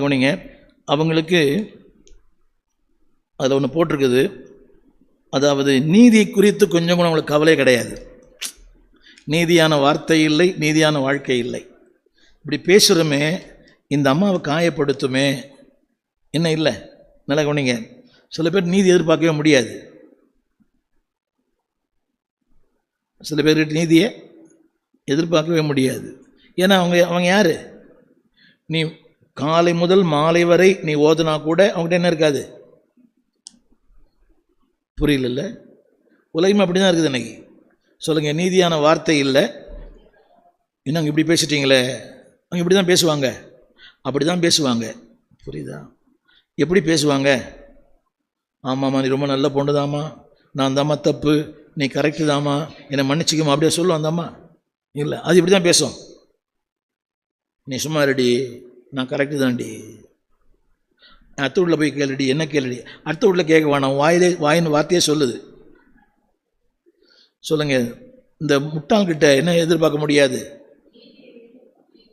கவனிங்க அவங்களுக்கு அதில் ஒன்று போட்டிருக்குது. அதாவது நீதி குறித்து கொஞ்சம் கூட அவங்களுக்கு கவலை கிடையாது. நீதியான வார்த்தை இல்லை நீதியான வாழ்க்கை இல்லை. இப்படி பேசுகிறோமே இந்த அம்மாவை காயப்படுத்துமே என்ன இல்லை? நல்லா கவனிங்க. சில பேர் நீதி எதிர்பார்க்கவே முடியாது. சில பேர் நீதியை எதிர்பார்க்கவே முடியாது. ஏன்னா அவங்க அவங்க யார்? நீ காலை முதல் மாலை வரை நீ ஓதுனா கூட அவங்ககிட்ட என்ன இருக்காது? புரியல உலகம் அப்படி தான் இருக்குது இன்னைக்கு சொல்லுங்கள் நீதியான வார்த்தை இல்லை. இன்னும் இப்படி பேசிட்டீங்களே? அவங்க இப்படி தான் பேசுவாங்க. அப்படி தான் பேசுவாங்க. புரியுதா? எப்படி பேசுவாங்க? ஆமாம்மா நீ ரொம்ப நல்ல பொண்ணுதாம்மா. நான் தாம்மா தப்பு. நீ கரெக்டு தாம்மா. என்னை மன்னிச்சிக்கமா அப்படியே சொல்லுவோம் அந்தம்மா இல்லை அது இப்படி தான் பேசும். நீ சும்மா ரெடி நான் கரெக்டு தான்டி. அடுத்த வீட்டில் போய் கேளுடி என்ன கேளுடி? அடுத்த வீட்டில் கேட்க வேணாம். வாயிலே வாயின் வார்த்தையே சொல்லுது. சொல்லுங்க. இந்த முட்டாள்கிட்ட என்ன எதிர்பார்க்க முடியாது?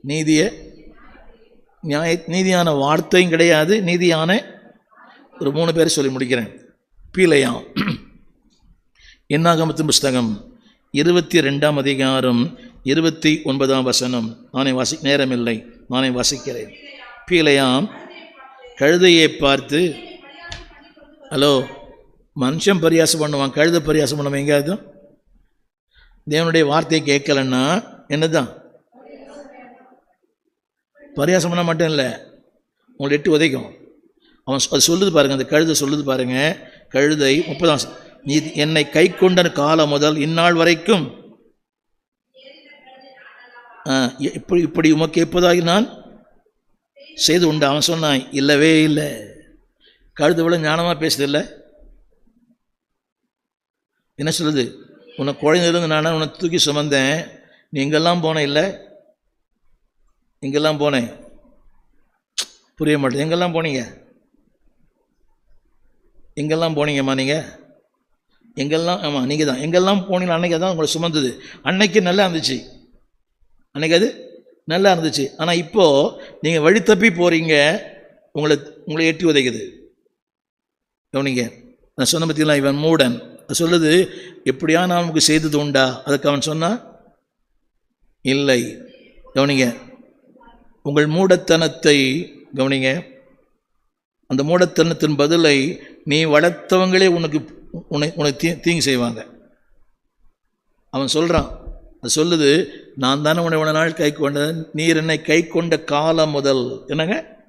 நீதியை. நியாய நீதியான வார்த்தையும் கிடையாது. நீதியான ஒரு மூணு பேர் சொல்லி முடிக்கிறேன். பீலையாம். என்னாகமத்து புஸ்தகம். இருபத்தி ரெண்டாம் அதிகாரம் இருபத்தி ஒன்பதாம் வசனம். நானே வாசி நேரமில்லை. நானே வசிக்கிறேன். பீலையாம் கழுதையை பார்த்து ஹலோ மனுஷன் பரியாசம் பண்ணுவான் கழுத பரியாசம் பண்ணுவான் எங்கேயாவது தேவனுடைய வார்த்தையை கேட்கலன்னா என்னதான்? பரியாசம் பண்ண மட்டும் இல்லை. உங்களை எட்டு உதைக்கும். அவன் அது சொல்லுது பாருங்க அந்த கழுதை சொல்லுது பாருங்க. கழுதை முப்பதாம் நீ என்னை கை கொண்ட காலம் முதல் இந்நாள் வரைக்கும் இப்படி இப்படி உமக்கு எப்போதாகி நான் செய்து உண்டு. அவன் சொன்னான் இல்லவே இல்லை. கழுதை விட ஞானமாக பேசுது இல்லை என்ன சொல்லுது உன்னை குழந்தையிலேருந்து நானே உன்னை தூக்கி சுமந்தேன். நீ இங்கெல்லாம் போனேன் இல்லை. இங்கெல்லாம் போனேன். புரிய மாட்டேது எங்கெல்லாம் போனீங்க? எங்கெல்லாம் போனீங்கம்மா நீங்கள் எங்கெல்லாம் ஆமாம் நீங்கள் தான் எங்கெல்லாம் போனீங்க அன்னைக்கு தான் உங்களை சுமந்தது. அன்னைக்கு நல்லா இருந்துச்சு. அன்னைக்கு அது நல்லா இருந்துச்சு. ஆனால் இப்போது நீங்கள் வழி தப்பி போகிறீங்க உங்களை உங்களை எட்டி உதைக்குது. கவனிங்க. நான் சொன்ன பற்றிலாம் இவன் மூடன். அது சொல்லுது எப்படியா நான் நமக்கு செய்தது உண்டா? அதுக்கு அவன் சொன்னான் இல்லை. கவனிங்க. உங்கள் மூடத்தனத்தை கவனிங்க. அந்த மூடத்தனத்தின் பதிலை நீ வளர்த்தவங்களே உனக்கு உன்னை உனக்கு தீ தீங்கு செய்வாங்க. அவன் சொல்கிறான் அது சொல்லுது நான் தானே உன்னை உன நாள் கை கொண்டேன்? நீர் என்னை கை கொண்ட காலம் முதல். என்னங்க?